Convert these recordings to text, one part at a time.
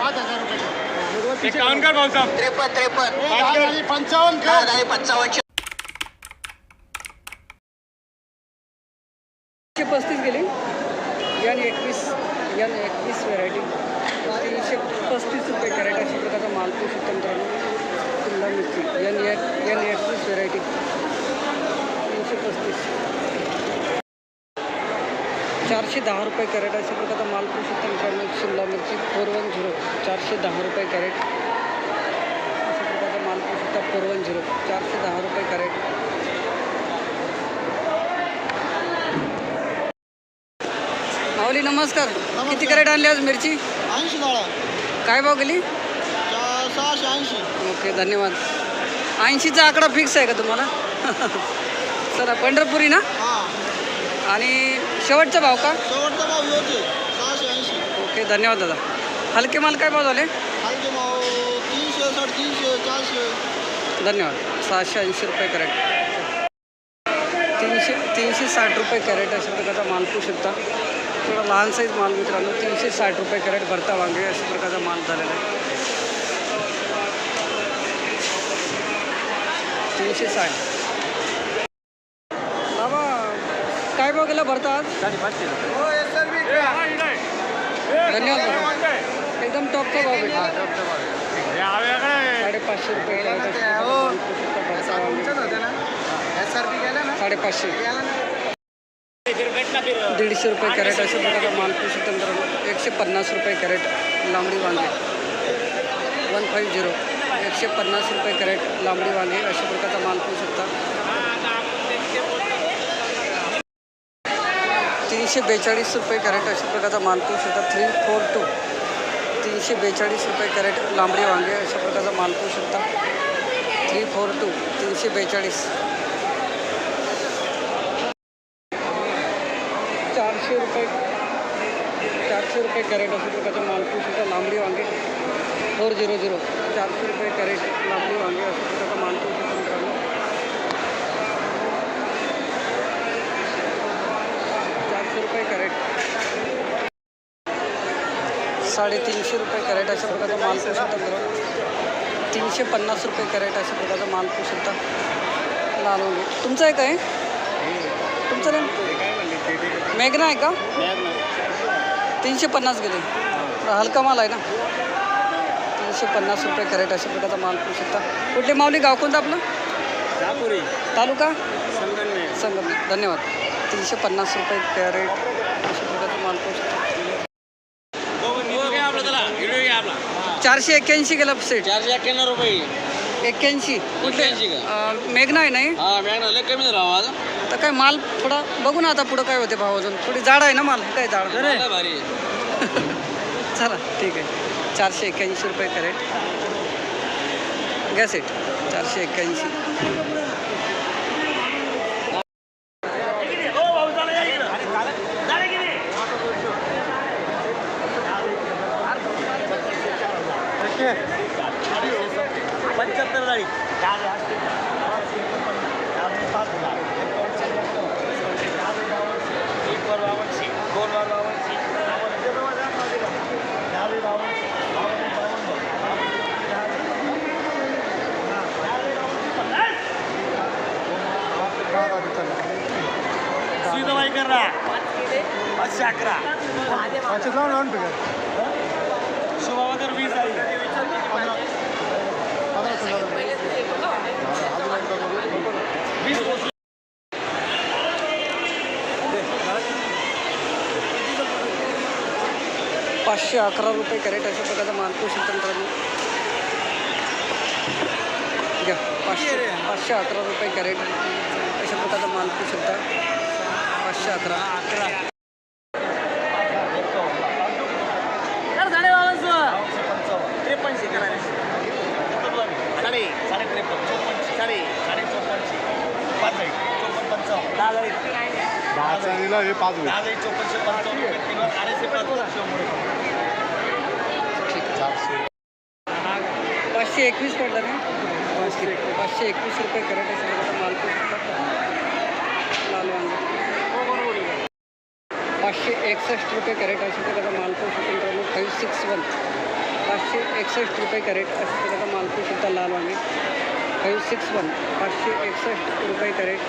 पाच हजार रुपये झाली पंचावन्न झाले पंचावन्न. एकशे पस्तीस गेली. यान एकवीस यान एकवीस व्हेरायटी तीनशे पस्तीस रुपये कॅरेट अशा प्रकारचा माल पोषू शकतो मित्रांनो शिमला मिरची. यान एक यान एकवीस व्हेरायटी तीनशे पस्तीस चारशे दहा रुपये कॅरेट अशा प्रकारचा माल पोषू शकतो मित्रांनो शिमला मिरची फोर वन झिरो चारशे दहा रुपये कॅरेट. अशा प्रकारचा माल पोषू शकता फोर वन झिरो चारशे दहा रुपये कॅरेट. माऊली नमस्कार. किती कॅरेट आणली आज मिरची? ऐंशी काय भाव गेली? सहाशे ऐंशी. ओके धन्यवाद. ऐंशीचा आकडा फिक्स आहे का तुम्हाला? चला पंढरपुरी ना? आणि शेवटचा भाव का? शेवटचा भाव योग्य सहाशे ऐंशी. ओके धन्यवाद दादा. हलके माल काय भाव झाले? हलके भाव तीनशे साडेतीनशे चारशे. धन्यवाद. सहाशे ऐंशी रुपये कॅरेट. तीनशे तीनशे साठ रुपये कॅरेट अशा प्रकारचा माल पाहू शकता. थोडा लहान साईज माल मित्रांनो तीनशे साठ रुपये कॅरेट भरता वांगे अशा प्रकारचा माल झालेला आहे. तीनशे साठ. काय भाव गेला भरता आज धन्यवाद. एकदम टॉपचा भाव भेटला साडेपाचशे रुपये साडेपाचशे. दीडशे रुपये कॅरेट अशा प्रकारचा माल पोषू शकतो मित्रांनो एकशे पन्नास रुपये कॅरेट लांबडी वांगे. One five zero. एकशे पन्नास रुपये कॅरेट लांबडी वांगे. अशा प्रकारचा माल शकता. तीनशे बेचाळीस रुपये कॅरेट अशा प्रकारचा माल पोषू थ्री फोर टू तीनशे बेचाळीस रुपये कॅरेट लांबडी वांगे अशा प्रकारचा माल पोषू थ्री फोर टू तीनशे बेचाळीस चारशे रुपये चारशे रुपये कॅरेट अशा प्रकारचा मालपूस होता लांबडी वांगे. फोर झिरो झिरो चारशे रुपये कॅरेट लांबडी वांगे अशा प्रकारचा मालपूस होता मित्रांनो चारशे रुपये कॅरेट साडेतीनशे रुपये कॅरेट अशा प्रकारचा मालपूस होता मित्रांनो. तीनशे पन्नास रुपये कॅरेट अशा प्रकारचा मालपूस होता लाल वांगे तुमचं आहे काय तुमचं नाही? मेघना आहे का? तीनशे पन्नास गेले. हलका माल आहे ना? तीनशे पन्नास रुपये कॅरेट अशा प्रकारचा माल पाहू शकता. कुठले माऊली गाव कोणतं आपलं? तालुका? संगम धन्यवाद. तीनशे पन्नास रुपये कॅरेट अशा प्रकारचा माल पाहू शकता. चारशे एक्क्याऐंशी गेला सेट. चारशे एक्क्याण्णव रुपये. एक्क्याऐंशी. कुठले? एक्क्याऐंशी मेघना आहे नाही हा? मॅग लय कमी झाला आवाज तर काय माल थोडा बघू ना आता पुढं काय होते भाव अजून. थोडी जाड आहे ना माल? काय जाड? लय भारी. चला ठीक आहे. चारशे एक्क्याऐंशी रुपये कॅरेट. घ्या सेट. चारशे एक्क्याऐंशी. पाचशे अकरा शुभावतर वीस आहे वीस पोचले. पाचशे अकरा रुपये कॅरेट अशा प्रकारचा मालपोष तंत्राने घ्या पाचशे पाचशे अकरा रुपये कॅरेट अशा प्रकारचा मालपोष शकता पाचशे अकरा. अकरा त्रेपन्नशे करा साडे साडे त्रेपन्न चौपन्नशे साडे साडे चौपन्नशे पाच आहे. चौपन्न पंचावन्न दहा जाईल. दहा जाईल. दहा जाईल चौपन्नशे पंचावन्न रुपये किलो अडीचशे पाच पाचशे एकवीस पडला ना? पाचशे पाचशे एकवीस रुपये शकता लाल वांगे. पाचशे एकसष्ट रुपये कॅरेट अशा प्रकारचा मालपोष मित्रांनो सिक्स वन पाचशे एकसष्ट रुपये कॅरेट अशा प्रकारचा माल पाहू शकता लाल वांगे. फाईव्ह सिक्स वन पाचशे एकसष्ट रुपये कॅरेट.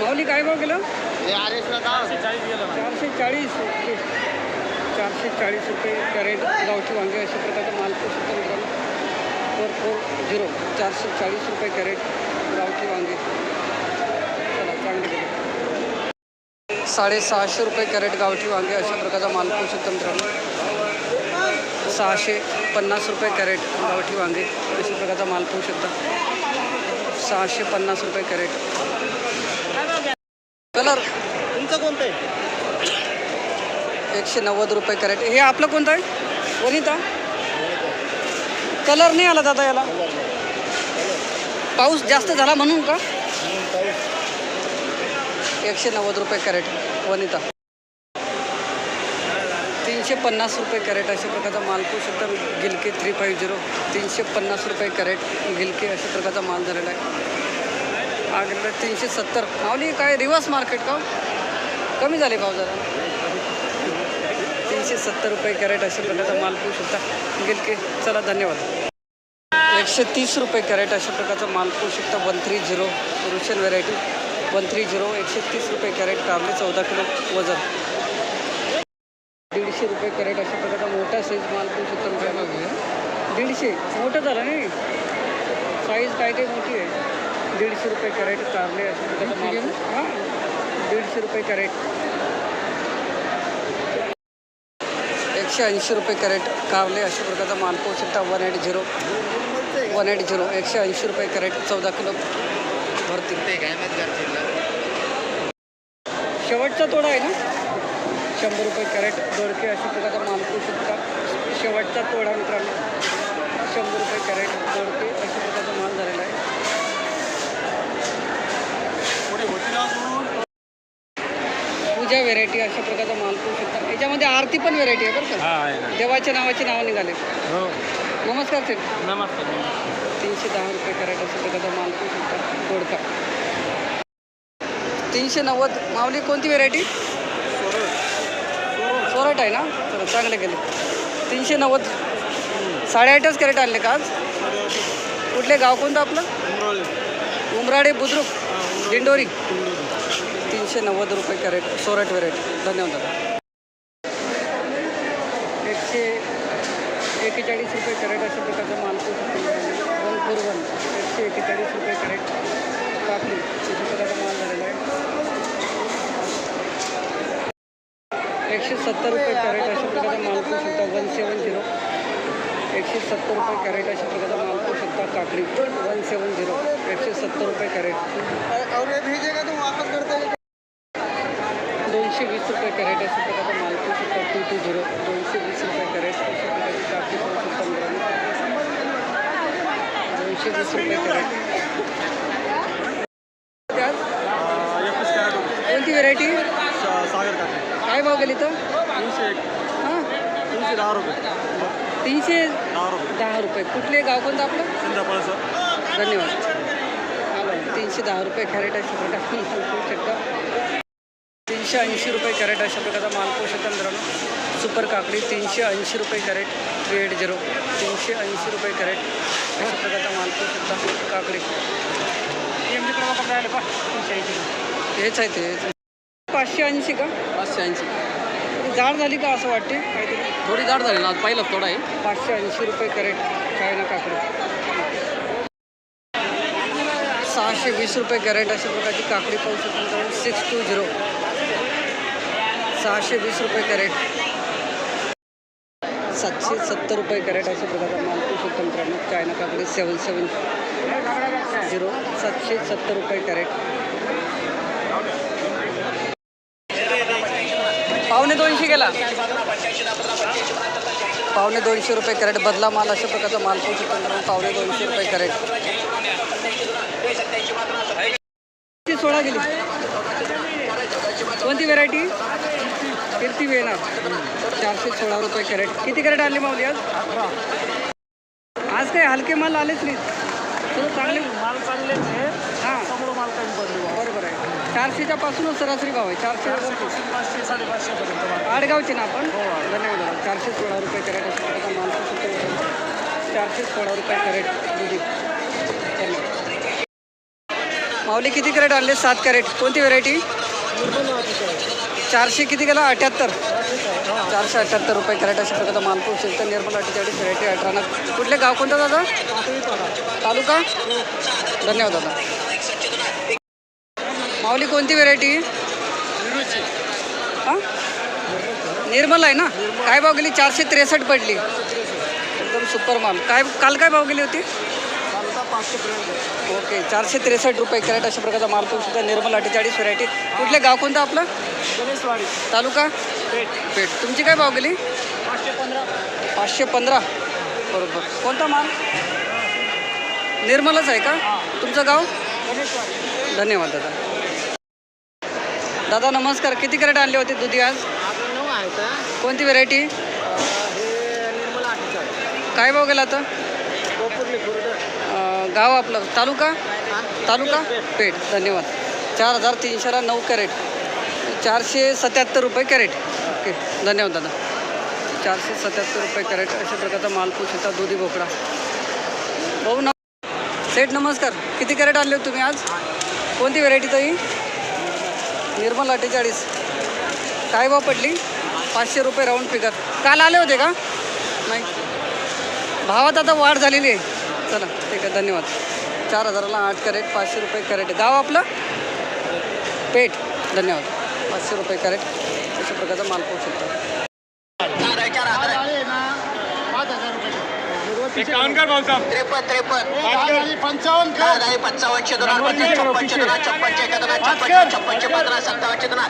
माऊली काय भाव केलं? चारशे चाळीस ओके. चारशे चाळीस रुपये कॅरेट गावठी वांगे अशा प्रकारचा माल शकता मित्रांनो फोर फोर झिरो चारशे चाळीस रुपये कॅरेट गावठी वांगे. चला चांगले केले साडेसहाशे रुपये कॅरेट गावठी वांगे अशा प्रकारचा माल मित्रांनो सहाशे पन्नास रुपये कॅरेट गावठी वांगे अशा प्रकारचा माल पाहू शकता सहाशे पन्नास रुपये कॅरेट. कलर? तुमचं कोणतं आहे? एकशे नव्वद रुपये कॅरेट. हे आपलं कोणतं आहे? वनिता? कलर नाही आला दादा याला. पाऊस जास्त झाला म्हणून का? एकशे नव्वद रुपये कॅरेट. वनिता. तीनशे पन्नास रुपये कॅरेट अशा प्रकारचा माल तो शकता गिलके थ्री फाईव्ह झिरो तीनशे पन्नास रुपये कॅरेट गिलके अशा प्रकारचा माल झालेला आहे. आग्रेला तीनशे सत्तर. मावली काय रिवर्स मार्केट का हो? कमी झाले भाव जरा. तीनशे सत्तर रुपये कॅरेट अशा प्रकारचा माल पाहू शकता गिलके. चला धन्यवाद. एकशे तीस रुपये कॅरेट अशा प्रकारचा माल पाहू शकता वन थ्री झिरो रुशन व्हेरायटी वन थ्री झिरो एकशे तीस रुपये कॅरेट कारले चौदा किलो वजन. दीडशे रुपये कॅरेट अशा प्रकारचा मोठा साईज माल पाहू शकता मित्रांनो दीडशे? मोठं झालं नाही? साईज काय काय मोठी आहे? दीडशे रुपये कॅरेट कारले अशा प्रकारचा माल. हां. दीडशे रुपये कॅरेट. एकशे ऐंशी रुपये कॅरेट कारले अशा प्रकारचा माल पाहू शकता one eight zero one eight zero एकशे ऐंशी रुपये कॅरेट चौदा किलो भरतील. शेवटचा तोडा आहे ना? शंभर रुपये कॅरेट दोडके अशा प्रकारचा माल पाहू शकता. शेवटचा तोडा मित्रांनो. शंभर रुपये कॅरेट दोडके अशा प्रकारचा माल झालेला आहे. पूजा व्हेरायटी अशा प्रकारचा माल पाहू शकता. याच्यामध्ये आरती पण व्हेरायटी आहे बरं का? देवाच्या नावाचे नाव निघाले. नमस्कार सर नमस्कार तीनशे दहा रुपये कॅरेट अशा प्रकारचा माल पाहू शकता. दोडका. तीनशे नव्वद. माऊली कोणती व्हेरायटी सोरट आहे ना? तर चांगले गेले. तीनशे नव्वद. साडेआठच कॅरेट आणले का आज? कुठले गाव कोणतं आपलं? उमराडे बुद्रुक. दिंडोरी. तीनशे नव्वद रुपये कॅरेट सोराट व्हेरायटी. धन्यवाद दादा. एकशे एकेचाळीस रुपये कॅरेट अशा प्रकारचा मालपूर वन पूर्वन एकशे एकेचाळीस रुपये कॅरेट कापली अशा प्रकारचा माल झालेला आहे एकशे सत्तर रुपये कॅरेट अशा प्रकारचा माल पाहू शकता. One seven zero. एकशे सत्तर रुपये कॅरेट अशा प्रकारचा माल पाहू शकता. काकडी. One seven zero. एकशे सत्तर रुपये कॅरेट. और ये भेजेगा तो वापस कर देगा दोनशे वीस रुपये कॅरेट अशा प्रकारचा माल पाहू शकता. Two two zero. दोनशे वीस रुपये कॅरेट अशा प्रकारची काकडी पाहू शकता दोनशे वीस रुपये कॅरेट त्यात एकवीस कॅरेट कोणती व्हेरायटी सागर काका काय भाव गेली तर तीनशे एक हां तीनशे दहा रुपये. तीनशे दहा रुपये. दहा रुपये. कुठले गाव कोणतं आपलं? संध्याकाळ सर धन्यवाद तीनशे दहा रुपये कॅरेट अशा प्रकारचा माल पाहू शकता. तीनशे ऐंशी रुपये कॅरेट अशा प्रकारचा माल पाहू शकता मित्रांनो. सुपर काकडी तीनशे ऐंशी रुपये कॅरेट. थ्री एट झिरो तीनशे ऐंशी रुपये कॅरेट अशा प्रकारचा माल पाहू शकता काकडी. हेच आहे ते. पाचशे ऐंशी का? पाचशे ऐंशी. जाड झाली का असं वाटते? काहीतरी. थोडी जाड झाली ना आज पहिला थोडा आहे पाचशे ऐंशी रुपये कॅरेट चायना काकडी. सहाशे वीस रुपये कॅरेट अशा प्रकारची काकडी पाहू शकतो सिक्स टू झिरो सहाशे वीस रुपये कॅरेट. सातशे सत्तर रुपये कॅरेट अशा प्रकारचा माल पाहू शकतो मित्रांनो. चायना काकडी सेवन सेवन झिरो सातशे सत्तर रुपये कॅरेट. पावणे दोनशे गेला पावणे दोनशे रुपये कॅरेट बदला माल अशा प्रकारचा माल पाहू शकतो पावणे दोनशे रुपये कॅरेट. सोळा गेली. कोणती व्हेरायटी कीर्ती वेणार चारशे सोळा रुपये कॅरेट. किती कॅरेट आणली माऊली आज? आज काय हलके माल आलेच नाही चांगले माल चांगलेच आहे. हां. समोर माल आहे चारशेच्या पासूनच सरासरी भाव आहे. चारशे पाचशे आडगावचे ना आपण? धन्यवाद दादा. चारशे सोळा रुपये कॅरेट सुद्धा चारशे सोळा रुपये कॅरेट. दुधी. धन्यवाद. माऊली किती कॅरेट आणले? सात कॅरेट. कोणती व्हेरायटी चारशे किती गेला अठ्याहत्तर. चारशे अठ्याहत्तर रुपये कॅरेट अशा प्रकारचा माल पण शिल्क निर्मल अठ्ठेचाळीस व्हेरायटी अठरा कुठले? गाव कोणतं दादा? तालुका? धन्यवाद दादा. माऊली कोणती व्हेरायटी हां? निर्मल आहे ना? काय भाव गेली? चारशे त्रेसष्ट पडली. एकदम सुपर माल. काय काल काय भाव गेली होती? ओके चारशे त्रेसष्ट रुपये कॅरेट अशा प्रकारचा माल पण सुद्धा निर्मल अठ्ठेचाळीस व्हरायटी कुठले गाव कोणतं आपलं? तालुका? पेठ. तुमची काय भाव गेली? पाचशे पंधरा. बरोबर. कोणता माल? निर्मलच आहे का? तुमचं गाव? धन्यवाद दादा. दादा नमस्कार. किती कॅरेट आणले होते दुधी आज नऊ आहे का कोणती व्हेरायटी काय भाव गेला आता? गाव आपलं तालुका? तालुका? पेठ धन्यवाद. चार हजार तीनशेला नऊ कॅरेट. चारशे सत्याहत्तर रुपये कॅरेट. ओके धन्यवाद दादा. चारशे सत्याहत्तर रुपये कॅरेट. अशा प्रकारचा माल पुसता दुधी बोकडा. भाऊ न सेठ नमस्कार. किती कॅरेट आणले तुम्ही आज? कोणती व्हेरायटी ताई? निर्मल अठ्ठेचाळीस. काय भाव पडली? पाचशे रुपये राऊंड फिगर काल आले होते का? नाही. भावात आता वाढ झालेली आहे. चला ठीक आहे धन्यवाद. चार हजाराला आठ कॅरेट पाचशे रुपये कॅरेट गाव आपलं? पेठ. धन्यवाद. पाचशे रुपये कॅरेट. अशा प्रकारचा माल पाहू शकतो एकावन्न भाऊ साहेब त्रेपन्न त्रेपन्न पंचावन्न पंचावन्नशे दोन पन्नास छप्पनशे दोन छप्पनशे एक दोन छप्पन छप्पनशे पंधरा दोन एक दोन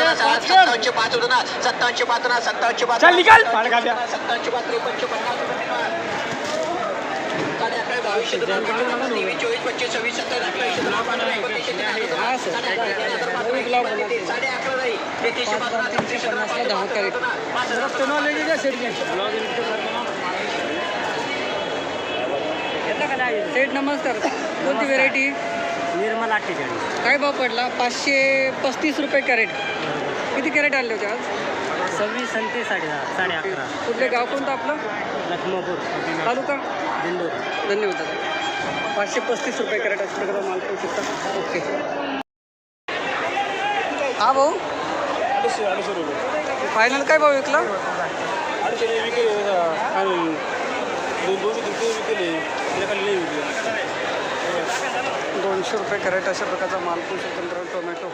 पाच दोन सत्तावन्नशे पाच दोन सत्तावन्नशे पाच सत्तावन्नशे पाच त्रेपन्नशे पन्नास साडे अकरा बावीसशे दोन तेवीस चोवीस पंचवीस सव्वीस सत्तावीस हा साडे अकरा नाही पाच कॅरेट सेठ नमस्कार. कोणती व्हेरायटी निर्मल अठ्ठेचाळीस काय भाव पडला? पाचशे पस्तीस रुपये कॅरेट. किती कॅरेट आणले होते आज? सव्वीस आणि ते साडे दहा साडे अकरा. कुठले गाव कोणतं आपलं? लखमापूर. तालुका? दिंडोर. धन्यवाद पाचशे पस्तीस रुपये कॅरेट अशा प्रकारचा माल पाहू शकता. ओके. हा भाऊ? अडीचशे अडीचशे रुपये फायनल काय भाव विकला अडीचशे विकेले विकले. दोनशे रुपये कॅरेट अशा प्रकारचा माल पाहू शकतो टोमॅटो.